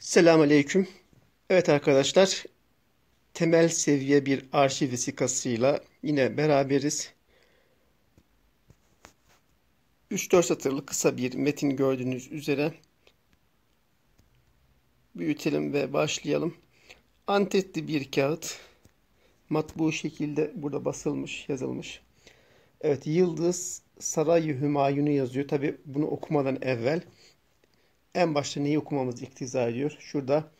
Selamun Aleyküm. Evet arkadaşlar, temel seviye bir arşiv vesikasıyla yine beraberiz. 3-4 satırlı kısa bir metin gördüğünüz üzere büyütelim ve başlayalım. Antetli bir kağıt, matbu şekilde burada basılmış, yazılmış. Evet, Yıldız Sarayı Hümayun'u yazıyor. Tabi bunu okumadan evvel en başta neyi okumamız iktiza ediyor? Şurada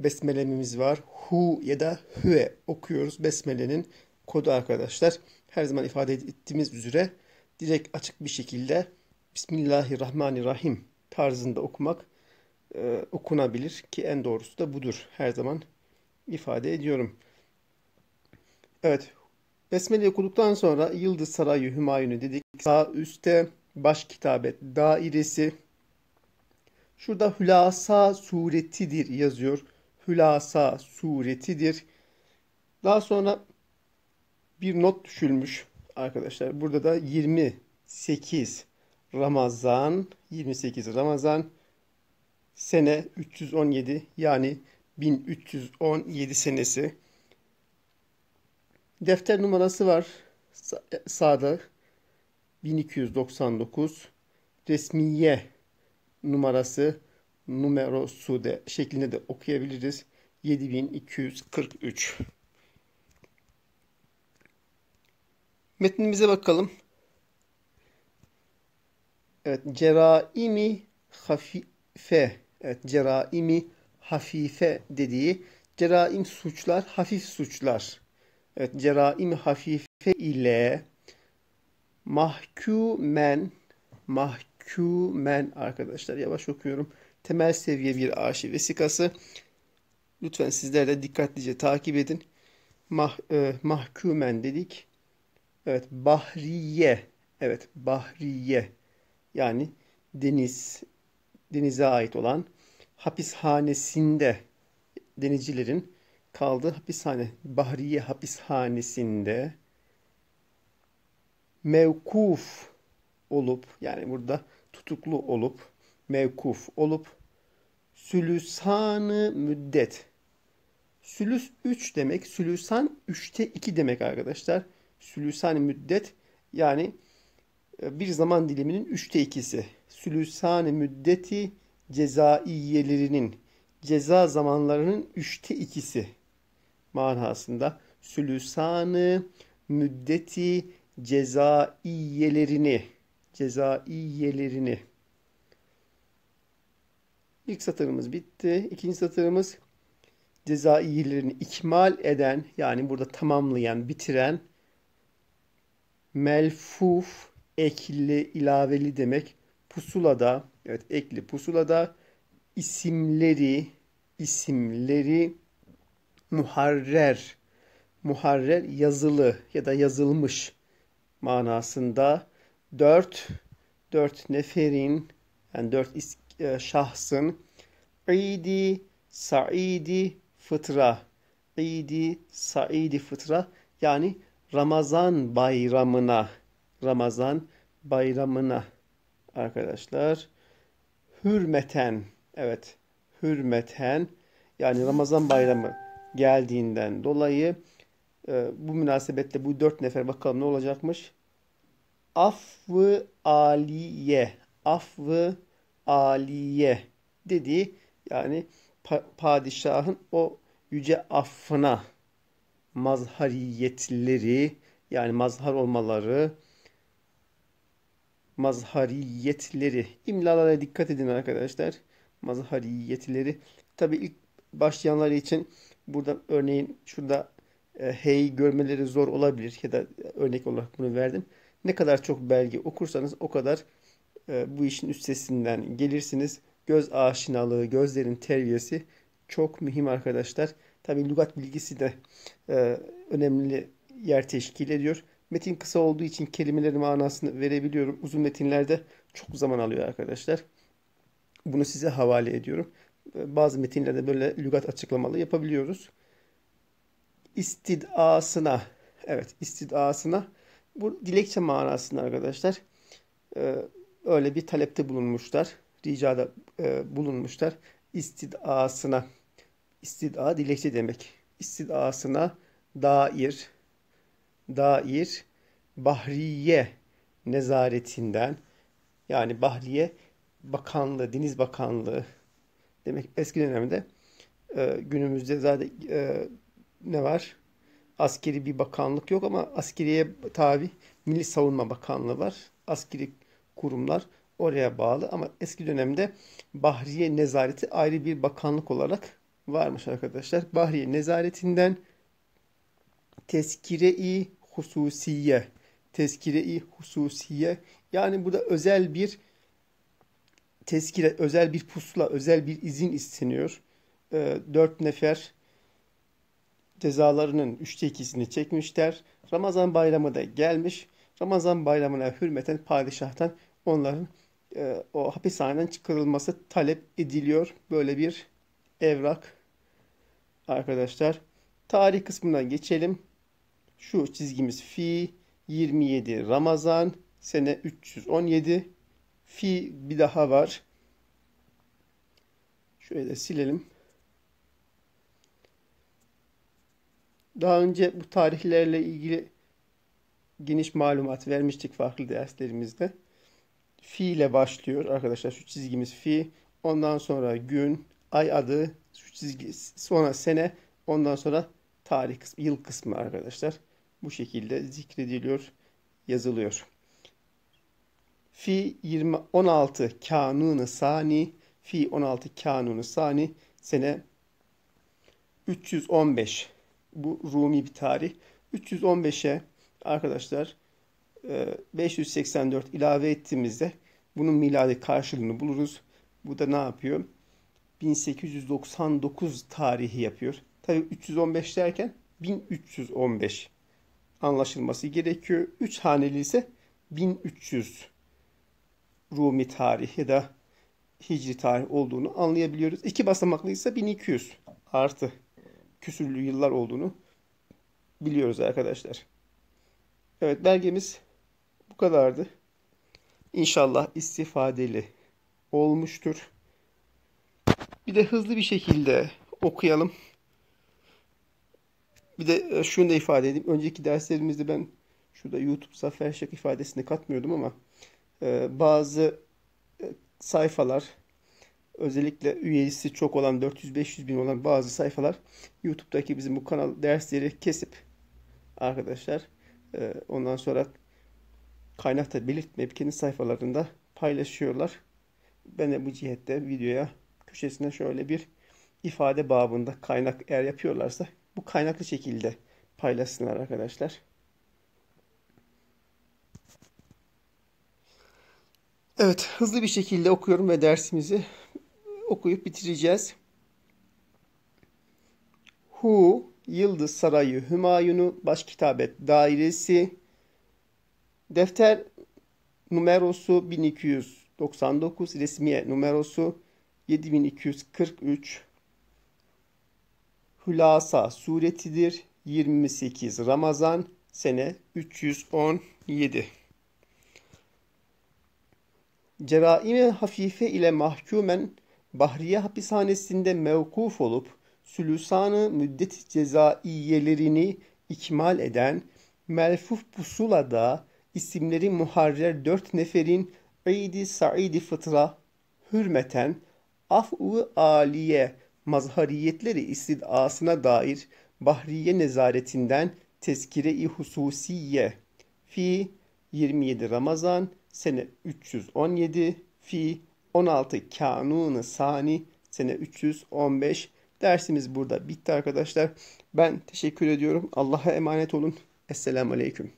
besmelemimiz var. Hu ya da hüe okuyoruz. Besmelenin kodu arkadaşlar. Her zaman ifade ettiğimiz üzere direkt açık bir şekilde Bismillahirrahmanirrahim tarzında okumak e, okunabilir ki en doğrusu da budur. Her zaman ifade ediyorum. Evet. Besmele okuduktan sonra Yıldız Sarayı Hümayun'u dedik. Sağ üstte baş kitabet dairesi Şurada hülasa suretidir yazıyor. Hülasa suretidir. Daha sonra bir not düşülmüş arkadaşlar. Burada da 28 Ramazan 28 Ramazan sene 317 yani 1317 senesi. Defter numarası var sağda 1299 resmiye numarası numerosu de şeklinde de okuyabiliriz. 7243 Metnimize bakalım. Evet, ceraimi hafife. Evet, ceraimi hafife dediği ceraim suçlar, hafif suçlar. Evet, ceraim hafife ile mahkumen mahkum mahkumen arkadaşlar. Yavaş okuyorum. Temel seviye bir arşiv vesikası. Lütfen sizler de dikkatlice takip edin. Mah, e, mahkumen dedik. Evet, bahriye. Evet, bahriye. Yani deniz, denize ait olan hapishanesinde denizcilerin kaldığı hapishane, Bahriye hapishanesinde mevkuf olup yani burada tutuklu olup mevkuf olup sülüsanı müddet. Sülüs 3 demek sülüsan 3'te 2 demek arkadaşlar. Sülüsan müddet yani e, bir zaman diliminin 3'te 2'si sülüsan müddeti cezaiyelerinin ceza zamanlarının 3'te 2'si manasında sülüsanı müddeti cezaiyelerini cezaiyelerini. İlk satırımız bitti. İkinci satırımız cezaiyelerini ikmal eden yani burada tamamlayan, bitiren melfuf ekli, ilaveli demek. Pusulada, evet ekli pusulada isimleri, isimleri muharrer, muharrer yazılı ya da yazılmış manasında dört, dört neferin, yani dört e, şahsın İdi, Saidi, Fıtra. İdi, Saidi, Fıtra. Yani Ramazan bayramına, Ramazan bayramına arkadaşlar. Hürmeten, evet, hürmeten yani Ramazan bayramı geldiğinden dolayı e, bu münasebetle bu dört nefer bakalım ne olacakmış? Affı aliye, affı aliye dediği yani pa padişahın o yüce affına mazhariyetleri yani mazhar olmaları mazhariyetleri imlalara dikkat edin arkadaşlar mazhariyetleri. Tabi ilk başlayanlar için burada örneğin şurada e, hey görmeleri zor olabilir ya da örnek olarak bunu verdim ne kadar çok belge okursanız o kadar e, bu işin üstesinden gelirsiniz. Göz aşinalığı, gözlerin terbiyesi çok mühim arkadaşlar. Tabi lügat bilgisi de e, önemli yer teşkil ediyor. Metin kısa olduğu için kelimelerin manasını verebiliyorum. Uzun metinlerde çok zaman alıyor arkadaşlar. Bunu size havale ediyorum. E, bazı metinlerde böyle lügat açıklamalı yapabiliyoruz. İstidasına, evet istidasına bu dilekçe manasında arkadaşlar e, öyle bir talepte bulunmuşlar. Ricada e, bulunmuşlar. istidasına istida dilekçe demek. İstidasına dair dair Bahriye nezaretinden yani Bahriye Bakanlığı, Deniz Bakanlığı demek eski dönemde e, günümüzde zaten e, ne var? Askeri bir bakanlık yok ama askeriye tabi Milli Savunma Bakanlığı var. Askeri kurumlar oraya bağlı ama eski dönemde Bahriye Nezareti ayrı bir bakanlık olarak varmış arkadaşlar. Bahriye Nezaretinden Tezkire-i Hususiye Tezkire-i Hususiye yani burada özel bir tezkire, özel bir pusula, özel bir izin isteniyor. E, dört nefer cezalarının üçte ikisini çekmişler. Ramazan bayramı da gelmiş. Ramazan bayramına hürmeten padişahtan onların e, o hapishaneden çıkarılması talep ediliyor. Böyle bir evrak arkadaşlar. Tarih kısmından geçelim. Şu çizgimiz fi 27 Ramazan sene 317 fi bir daha var. Şöyle de silelim. Daha önce bu tarihlerle ilgili geniş malumat vermiştik farklı derslerimizde. Fi ile başlıyor arkadaşlar. Şu çizgimiz fi. Ondan sonra gün, ay adı, şu çizgi, sonra sene, ondan sonra tarih kısmı, yıl kısmı arkadaşlar. Bu şekilde zikrediliyor, yazılıyor. Fi 20 16 Kanunu Sani, Fi 16 Kanunu Sani sene 315 bu Rumi bir tarih. 315'e arkadaşlar 584 e, ilave ettiğimizde bunun miladi karşılığını buluruz. Bu da ne yapıyor? 1899 tarihi yapıyor. Tabi 315 derken 1315 anlaşılması gerekiyor. 3 haneli ise 1300 Rumi tarih ya da Hicri tarih olduğunu anlayabiliyoruz. İki basamaklı ise 1200 artı küsürlü yıllar olduğunu biliyoruz arkadaşlar. Evet belgemiz bu kadardı. İnşallah istifadeli olmuştur. Bir de hızlı bir şekilde okuyalım. Bir de e, şunu da ifade edeyim. Önceki derslerimizde ben şurada YouTube Zafer Şak ifadesini katmıyordum ama e, bazı e, sayfalar özellikle üyesi çok olan 400-500 bin olan bazı sayfalar YouTube'daki bizim bu kanal dersleri kesip arkadaşlar e, ondan sonra kaynakta belirtmeyip kendi sayfalarında paylaşıyorlar. Ben de bu cihette videoya köşesine şöyle bir ifade babında kaynak eğer yapıyorlarsa bu kaynaklı şekilde paylaşsınlar arkadaşlar. Evet, hızlı bir şekilde okuyorum ve dersimizi okuyup bitireceğiz. Hu, Yıldız Sarayı Hümayunu Başkitabet Dairesi Defter numerosu 1299, resmiye numerosu 7243 Hülasa suretidir. 28 Ramazan sene 317 Ceraime hafife ile mahkumen Bahriye hapishanesinde mevkuf olup sülüsanı müddet cezaiyelerini ikmal eden Melfuf Pusula'da isimleri muharrer dört neferin İdi Saidi Fıtra hürmeten af-ı aliye mazhariyetleri istidasına dair Bahriye nezaretinden tezkire-i hususiye fi 27 Ramazan sene 317 fi 16 Kanun-ı Sani sene 315 dersimiz burada bitti arkadaşlar. Ben teşekkür ediyorum. Allah'a emanet olun. Esselamu Aleyküm.